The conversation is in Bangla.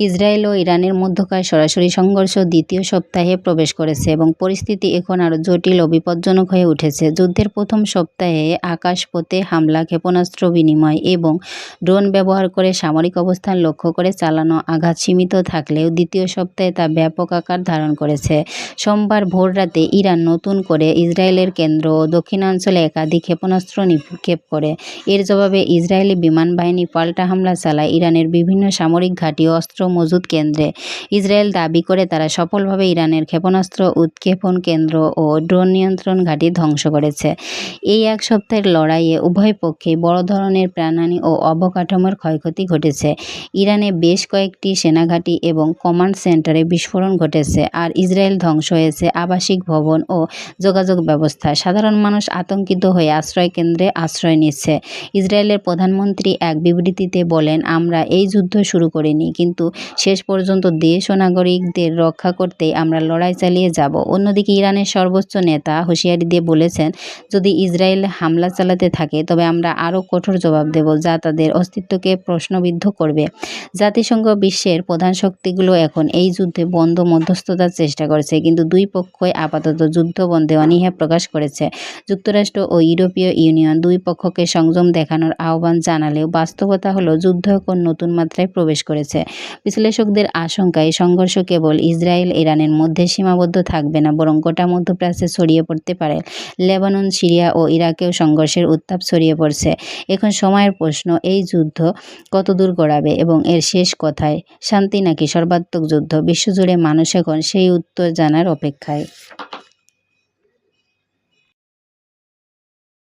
ইসরায়েল ও ইরানের মধ্যকার সরাসরি সংঘর্ষ দ্বিতীয় সপ্তাহে প্রবেশ করেছে এবং পরিস্থিতি এখন আরও জটিল ও বিপজ্জনক হয়ে উঠেছে। যুদ্ধের প্রথম সপ্তাহে আকাশপথে হামলা, ক্ষেপণাস্ত্র বিনিময় এবং ড্রোন ব্যবহার করে সামরিক অবস্থান লক্ষ্য করে চালানো আঘাত সীমিত থাকলেও দ্বিতীয় সপ্তাহে তা ব্যাপক আকার ধারণ করেছে। সোমবার ভোররাতে ইরান নতুন করে ইসরায়েলের কেন্দ্র ও দক্ষিণাঞ্চলে একাধিক ক্ষেপণাস্ত্র নিক্ষেপ করে। এর জবাবে ইসরায়েলি বিমান বাহিনী পাল্টা হামলা চালায়। ইরানের বিভিন্ন সামরিক ঘাঁটি অস্ত্র মজুদ কেন্দ্রে। ইসরায়েল দাবি করে তারা সফলভাবে ইরানের ক্ষেপণাস্ত্র উৎক্ষেপণ কেন্দ্র ও ড্রোন নিয়ন্ত্রণ ঘাঁটি ধ্বংস করেছে। এই এক সপ্তাহের লড়াইয়ে উভয় পক্ষেই বড় ধরনের প্রাণহানি ও অবকাঠামোর ক্ষয়ক্ষতি ঘটেছে। ইরানে বেশ কয়েকটি সেনাঘাঁটি এবং কমান্ড সেন্টারে বিস্ফোরণ ঘটেছে আর ইসরায়েল ধ্বংস হয়েছে আবাসিক ভবন ও যোগাযোগ ব্যবস্থা। সাধারণ মানুষ আতঙ্কিত হয়ে আশ্রয় কেন্দ্রে আশ্রয় নিচ্ছে। ইসরায়েলের প্রধানমন্ত্রী এক বিবৃতিতে বলেন, আমরা এই যুদ্ধ শুরু করিনি, কিন্তু শেষ পর্যন্ত দেশ ও নাগরিকদের রক্ষা করতেই আমরা লড়াই চালিয়ে যাব। অন্যদিকে ইরানের সর্বোচ্চ নেতা হুঁশিয়ারি দিয়ে বলেছেন, যদি ইসরায়েল হামলা চালাতে থাকে, তবে আমরা আরও কঠোর জবাব দেব যা তাদের অস্তিত্বকে প্রশ্নবিদ্ধ করবে। জাতিসংঘ বিশ্বের প্রধান শক্তিগুলো এখন এই যুদ্ধে বন্ধ মধ্যস্থতার চেষ্টা করেছে, কিন্তু দুই পক্ষই আপাতত যুদ্ধ বন্ধে অনীহা প্রকাশ করেছে। যুক্তরাষ্ট্র ও ইউরোপীয় ইউনিয়ন দুই পক্ষকে সংযম দেখানোর আহ্বান জানালেও বাস্তবতা হলো, যুদ্ধ এখন নতুন মাত্রায় প্রবেশ করেছে। বিশ্লেষকদের আশঙ্কা এই সংঘর্ষ কেবল ইসরায়েল, ইরানের মধ্যে সীমাবদ্ধ থাকবে না, বরং গোটা মধ্যপ্রাচ্যে ছড়িয়ে পড়তে পারে। লেবানন, সিরিয়া ও ইরাকেও সংঘর্ষের উত্তাপ ছড়িয়ে পড়ছে। এখন সময়ের প্রশ্ন, এই যুদ্ধ কতদূর গড়াবে এবং এর শেষ কথায় শান্তি নাকি সর্বাত্মক যুদ্ধ? বিশ্বজুড়ে মানুষ এখন সেই উত্তর জানার অপেক্ষায়।